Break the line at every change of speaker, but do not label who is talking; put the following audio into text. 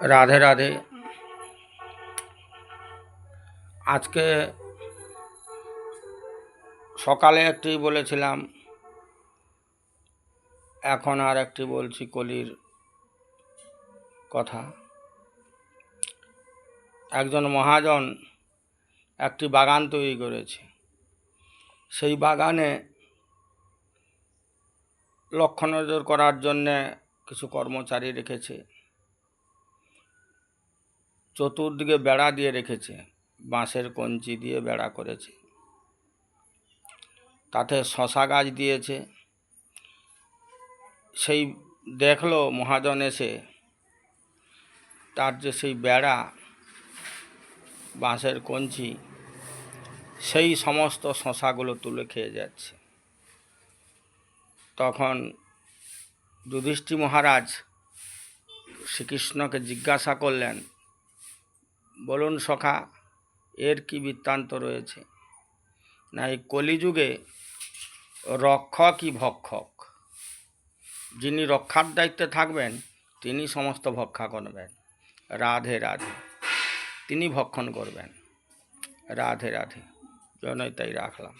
রাধে রাধে। আজকে সকালে একটি বলেছিলাম, এখন আর একটি বলছি কলির কথা। একজন মহাজন একটি বাগান তৈরি করেছে। সেই বাগানে লক্ষ্য নজর করার জন্যে কিছু কর্মচারী রেখেছে। চতুর্দিকে বেড়া দিয়ে রেখেছে, বাঁশের কঞ্চি দিয়ে বেড়া করেছে। তাতে শশা গাছ দিয়েছে। সেই দেখল মহাজন এসে, তার যে সেই বেড়া, বাঁশের কঞ্চি, সেই সমস্ত শশাগুলো তুলে খেয়ে যাচ্ছে। তখন যুধিষ্ঠি মহারাজ শ্রীকৃষ্ণকে জিজ্ঞাসা করলেন বলুন সখা, এর কি বৃত্তান্ত রয়েছে? না এই কলিযুগে রক্ষকই ভক্ষক। যিনি রক্ষার দায়িত্বে থাকবেন, তিনি সমস্ত ভক্ষা করবেন। রাধে রাধে। তিনি ভক্ষণ করবেন। রাধে রাধে। জনই তাই রাখলাম।